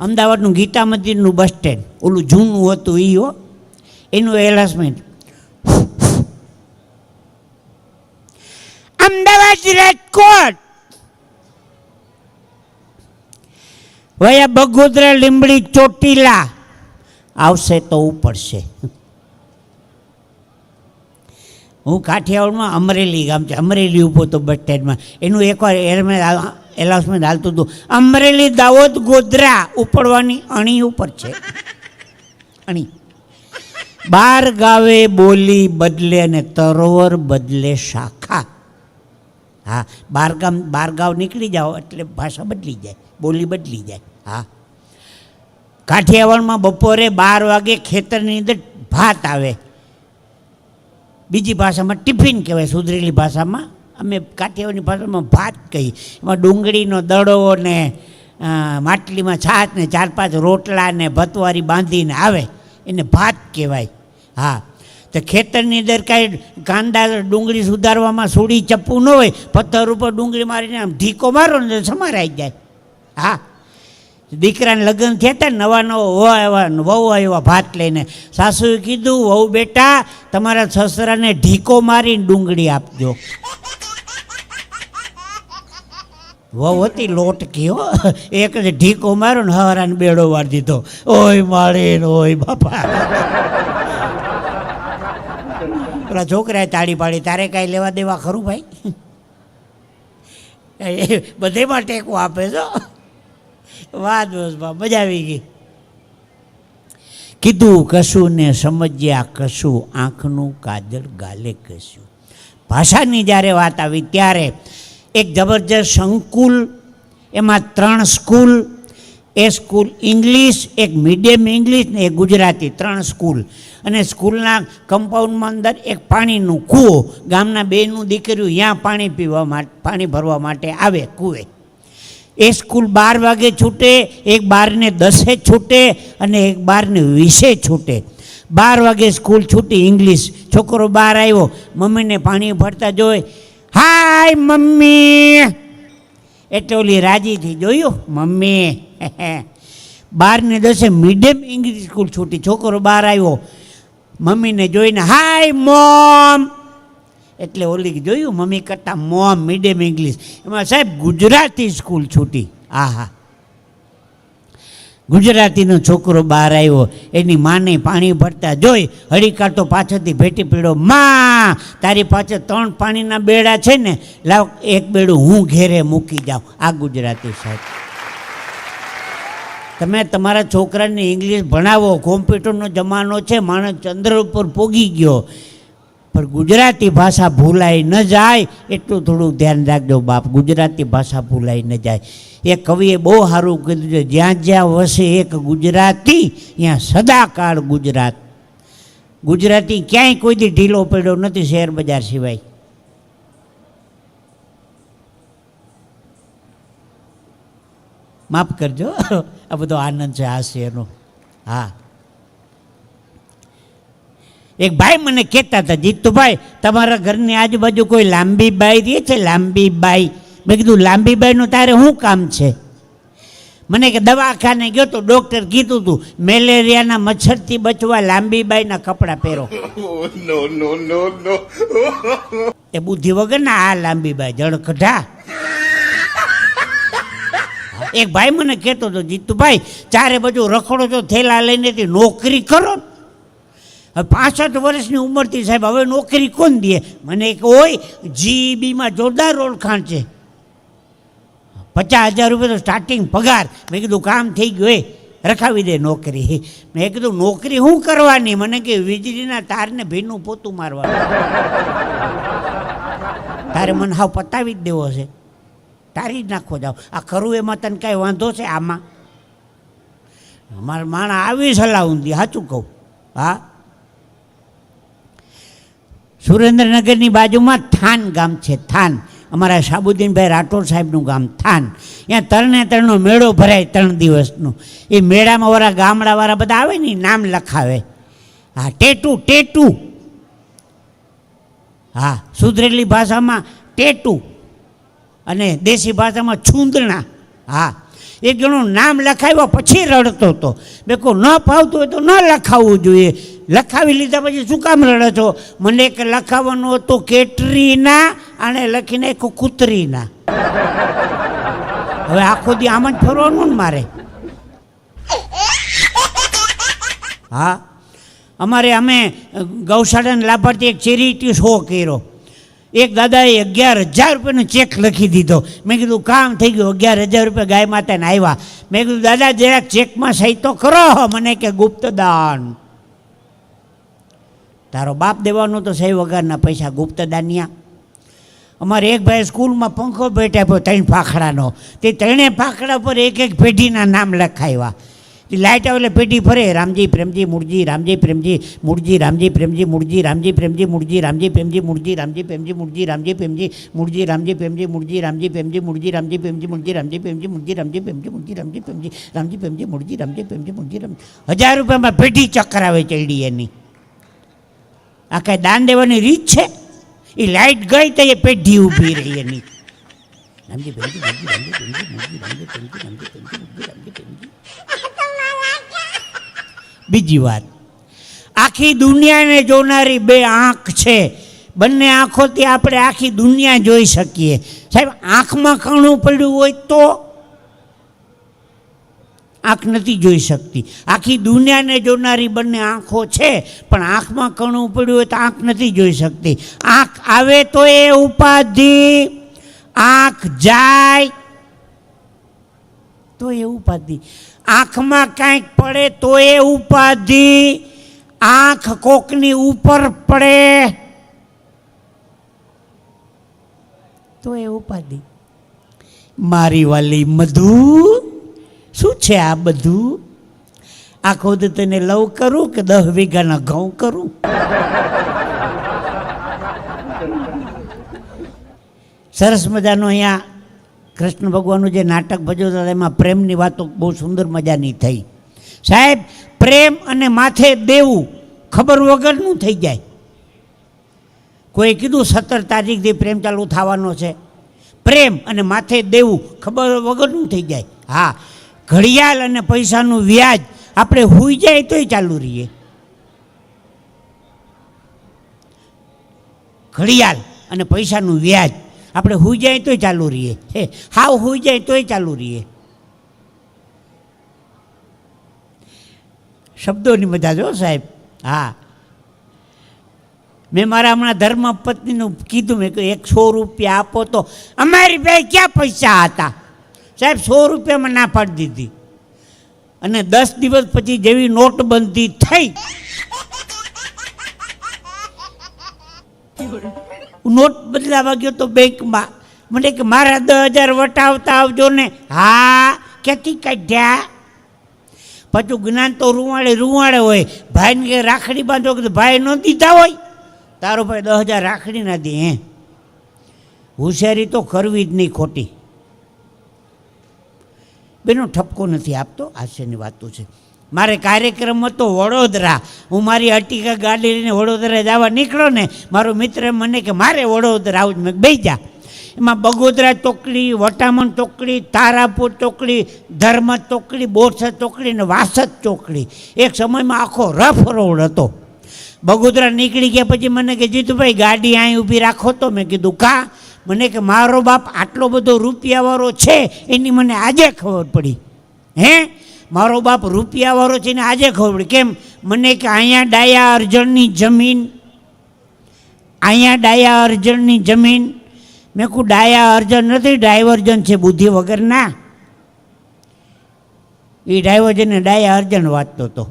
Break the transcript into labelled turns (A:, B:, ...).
A: અમદાવાદનું ગીતા મંદિરનું bus stand. ઓલું જૂનું હતું એ હો. એનું એલાસમેન્ટ. અમદાવાદ રાજકોટ. વયા બગોદરા લીંબડી ચોટીલા. આવશે તો ઉપડશે. હું કાઠિયાવાડમાં અમરેલી ગામ છે. અમરેલી ઊભો હતો બસ સ્ટેન્ડમાં. એનું એકવાર એરમે એલાઉન્સમેન્ટ હાલતું હતું. અમરેલી દાહોદ ગોધરા ઉપડવાની અણી ઉપર છે. અણી. બાર ગાવે બોલી બદલે અને તરોવર બદલે શાખા. હા, બાર ગામ, બાર ગાવ નીકળી જાઓ એટલે ભાષા બદલી જાય, બોલી બદલી જાય. હા. કાઠિયાવાડમાં બપોરે બાર વાગે ખેતરની અંદર ભાત આવે. બીજી ભાષામાં ટિફિન કહેવાય, સુધરેલી ભાષામાં અમે કાઠિયાવાડની ભાષામાં ભાત કહી એમાં ડુંગળીનો દડો ને માટલીમાં છાશ ને ચાર પાંચ રોટલા ને ભતવારી બાંધીને આવે, એને ભાત કહેવાય. હા. તો ખેતરની અંદર કાંઈ કાંદા ડુંગળી સુધારવામાં સુડી ચપ્પું ન હોય, પથ્થર ઉપર ડુંગળી મારીને આમ ધીકો મારો ને સમારાઈ જાય. હા. દીકરાને લગ્ન થયા હતા નવા નવો વહુ આવ્યા વહુ આવ્યા ભાત લઈને. સાસુએ કીધું, વહુ બેટા, તમારા સસરાને ઢીકો મારીને ડુંગળી આપજો. વહુ હતી લોટકી હો એક જ ઢીકો માર્યો ને હરાને બેડો વાર દીધો. ઓય માળે ઓય બાપા. પેલા છોકરાએ તાળી પાડી, તારે કાંઈ લેવા દેવા ખરું ભાઈ? બધેમાં ટેકો આપે છો? વાત દોસ્તમાં મજા આવી ગઈ. કીધું કશું ને સમજ્યા કશું, આંખનું કાજળ ગાલે કશું ભાષાની જ્યારે વાત આવી, ત્યારે એક જબરજસ્ત સંકુલ, એમાં ત્રણ સ્કૂલ, એ સ્કૂલ ઇંગ્લિશ, એક મીડિયમ ઇંગ્લિશ ને એક ગુજરાતી, ત્રણ સ્કૂલ. અને સ્કૂલના કમ્પાઉન્ડમાં અંદર એક પાણીનું કૂવો, ગામના બેનું દીકરીઓ ત્યાં પાણી પીવા માટે પાણી ભરવા માટે આવે કૂવે. એ સ્કૂલ બાર વાગે છૂટે, એક બારને દસે છૂટે, અને એક બારને વીસે છૂટે. બાર વાગે સ્કૂલ છૂટી, ઇંગ્લિશ. છોકરો બહાર આવ્યો, મમ્મીને પાણી ભરતા જોઈ હાય, મમ્મી. એટલે ઓલી રાજીથી જોયું? મમ્મી. બારને દસે મીડિયમ ઇંગ્લિશ સ્કૂલ છૂટી. છોકરો બહાર આવ્યો. મમ્મીને જોઈને, હાય, મોમ. એટલે ઓલી જોયું, મમ્મી કરતાં મોમ મીડિયમ ઇંગ્લિશ. એમાં સાહેબ, ગુજરાતી સ્કૂલ છૂટી. આહા. ગુજરાતીનો છોકરો બહાર આવ્યો, એની માને પાણી ભરતા જોઈ હળીકાટો પાછળથી ભેટી પીડો માં, તારી પાછળ ત્રણ પાણીના બેડા છે ને, લાવ એક બેડું હું ઘેરે મૂકી જાઉં. આ ગુજરાતી સાહેબ. તમે તમારા છોકરાને ઇંગ્લિશ ભણાવો કોમ્પ્યુટરનો જમાનો છે, માણસ ચંદ્ર ઉપર પોગી ગયો. પણ ગુજરાતી ભાષા ભૂલાઈ ન જાય, એટલું થોડું ધ્યાન રાખજો બાપ. ગુજરાતી ભાષા ભૂલાઈ ન જાય. એ કવિએ બહુ સારું કીધું છે, જ્યાં જ્યાં વસે એક ગુજરાતી, ત્યાં સદાકાળ ગુજરાત. ગુજરાતી ક્યાંય કોઈથી ઢીલો પડ્યો નથી શેર બજાર સિવાય. માફ કરજો, આ બધો આનંદ છે હાસ્યનો હા. એક ભાઈ મને કહેતા હતા જીતુભાઈ તમારા ઘરની આજુબાજુ કોઈ લાંબી બાઈ રહે છે? લાંબી બાઈ. મેં કીધું લાંબી બાઈનું તારે શું કામ છે? મને કે દવાખાને ગયો તો ડૉક્ટર કીધું હતું મેલેરિયાના મચ્છરથી બચવા લાંબી બાઈના કપડાં પહેરો. એ બુદ્ધિ વગરના આ લાંબી બાઈ જળ કઢા એક ભાઈ મને કહેતો હતો જીતુભાઈ ચારે બાજુ રખડો છો થેલા લઈને નોકરી કરો ને. હવે પાસઠ વર્ષની ઉંમરથી સાહેબ, હવે નોકરી કોણ દે? મને એક હોય જીબીમાં જોરદાર ઓળખાણ છે. પચાસ હજાર રૂપિયા તો સ્ટાર્ટિંગ પગાર. મેં કીધું, કામ થઈ ગયું, એ રખાવી દે નોકરી. મેં કીધું, નોકરી શું કરવાની? મને કે, વીજળીના તારને ભીનું પોતું મારવાનું. તારે મને હાવ પતાવી જ દેવો છે. તારી જ નાખો જાવ આ ખરું એમાં તને કાંઈ વાંધો છે? આમાં? મારા માણા આવી સલાહ ઊંધી, સાચું કહું. હા? સુરેન્દ્રનગરની બાજુમાં થાન ગામ છે, થાન. અમારા સાબુદ્દીનભાઈ રાઠોડ સાહેબનું ગામ, થાન. ત્યાં તરણે તરણનો મેળો ભરાય ત્રણ દિવસનો. એ મેળામાં વાળા ગામડાવાળા બધા આવે ને નામ લખાવે. હા, ટેટુ ટેટુ. હા, સુધરેલી ભાષામાં ટેટુ અને દેશી ભાષામાં છૂંદણા. હા એક જણું નામ લખાવ્યો, પછી રડતો હતો. મેં કહું ન ફાવતું હોય તો ન લખાવવું જોઈએ. લખાવી લીધા પછી શું કામ રડે છો? મને એક લખાવવાનું હતું, કેટરીના અને લખી નાખ્યું કૂતરીના. હવે આખો દી આમ જ ફરવાનું ને મારે? હા. અમારે અમે ગૌશાળાના લાભાર્થી એક ચેરિટી શો કર્યો. એક દાદાએ અગિયાર હજાર રૂપિયાનો ચેક લખી દીધો. મેં કીધું, કામ થઈ ગયું, અગિયાર હજાર રૂપિયા ગાય માતાને આવ્યા મેં કીધું, દાદા, જરાક ચેકમાં સહી તો કરો. મને કે, ગુપ્તદાન. તારો બાપ દેવાનો તો સહી વગરના પૈસા ગુપ્તદાનિયા અમારે એક ભાઈ સ્કૂલમાં પંખો બેઠા આપ્યો, ત્રણ ફાખડાનો. તે ત્રણેય ફાખડા પર એક એક પેઢીના નામ લખાવ્યા લાઇટ આવે એટલે પેઢી ફરે રામજી પ્રેમજી મૂળજી રામજી પ્રેમજી મૂળજી રામજી પ્રેમજી મૂળજી રામજી પ્રેમજી મૂળજી રામજી પ્રેમજી મૂળજી રામજી પ્રેમજી મૂળજી રામજી પ્રેમજી મૂળજી રામજી પ્રેમજી મૂળજી રામજી પ્રેમજી મૂળજી રામજી પ્રેમજી મૂળજી રામજી પ્રેમજી મૂળજી રામજી પ્રેમજી મૂળજી રામજી પ્રેમજી રામજી પ્રેમજી મૂળજી રામજી પ્રેમજી મૂળજી રામ હજાર રૂપિયામાં પેઢી ચક્કરાવે ચડી એની આ કાંઈ દાન દેવાની રીત છે એ લાઇટ ગઈ તો એ પેઢી ઊભી રહી એની રામજી પ્રેમજી મૂળજી રામજી પ્રેમજી મૂળજી રામજી પ્રેમજી રામજી પ્રેમજી મૂળજી રામજી પ્રેમજી બીજી વાત. આખી દુનિયાને જોનારી બે આંખ છે. બંને આંખોથી આપણે આખી દુનિયા જોઈ શકીએ. સાહેબ, આંખમાં કણું પડ્યું હોય તો આંખ નથી જોઈ શકતી. આખી દુનિયાને જોનારી બંને આંખો છે, પણ આંખમાં કણું પડ્યું હોય તો આંખ નથી જોઈ શકતી. આંખ આવે તો એ ઉપાધિ. આંખ જાય તો એ ઉપાધિ. આંખમાં કાંઈક પડે તો એ ઉપાધિ. આંખ કોકની ઉપર પડે તો એ ઉપાધિ. મારી વાલી મધુ, શું છે આ બધું? આખો તો તને લવ કરું કે દસ વીઘાના ઘઉં કરું? સરસ મજાનો અહીંયા કૃષ્ણ ભગવાનનું જે નાટક ભજવતા હતા, એમાં પ્રેમની વાતો બહુ સુંદર મજાની થઈ. સાહેબ, પ્રેમ અને માથે દેવું ખબર વગરનું થઈ જાય. કોઈ કીધું સત્તર તારીખથી પ્રેમ ચાલુ થવાનો છે. પ્રેમ અને માથે દેવું ખબર વગરનું થઈ જાય. હા, ઘડિયાળ અને પૈસાનું વ્યાજ આપણે હોઈ જાય તોય ચાલુ રહીએ. ઘડિયાળ અને પૈસાનું વ્યાજ આપણે હુઈ જાય તોય ચાલુ રહીએ. હે હાવ હુઈ જાય તોય ચાલુ રહીએ. શબ્દોની મજા જો સાહેબ. હા. મેં મારા હમણાં ધર્મ પત્નીનું કીધું મેં એક સો રૂપિયા આપો તો અમારી પાસે ક્યાં પૈસા હતા? સાહેબ સો રૂપિયામાં ના પાડી દીધી. અને દસ દિવસ પછી જેવી નોટબંધી થઈ. નોટ બદલાવા ગયો તો બેંકમાં. મને કે મારા દસ હજાર વટાવતા આવજો ને. હા, ક્યાંથી કાઢ્યા? પાછું જ્ઞાન તો રૂવાળે રૂવાળે હોય. ભાઈને કે રાખડી બાંધો કે ભાઈ ન દીધા હોય. તારો ભાઈ દસ હજાર રાખડી ના દે, હે. હોશિયારી તો કરવી જ નહીં ખોટી. બેનો ઠપકો નથી આપતો. હાસ્યની વાતો છે. મારે કાર્યક્રમ હતો વડોદરા. હું મારી અટીકા ગાડી લઈને વડોદરા જવા નીકળ્યો ને, મારો મિત્ર મને કે, મારે વડોદરા આવું જ. મેં બે જા. એમાં બગોદરા ચોકડી વટામણ ચોકડી તારાપુર ચોકડી ધર્મ ચોકડી બોરસદ ચોકડી ને વાસદ ચોકડી એક સમયમાં આખો રફ રોડ હતો. બગોદરા નીકળી ગયા પછી મને કે, જીતુભાઈ, ગાડી અહીં ઊભી રાખો તો. મેં કીધું, કા? મને કે, મારો બાપ આટલો બધો રૂપિયાવાળો છે, એની મને આજે ખબર પડી. હે? મારો બાપ રૂપિયાવાળો છે ને આજે ખબર કેમ? મને કે અહીંયા ડાયા અર્જણની જમીન, અહીંયા ડાયા અર્જણની જમીન. મેં કહું, ડાયા અર્જણ નથી ડાયવર્જન છે બુદ્ધિ વગરના. એ ડાયવર્જન ને ડાયા અર્જણ વાંચતો હતો.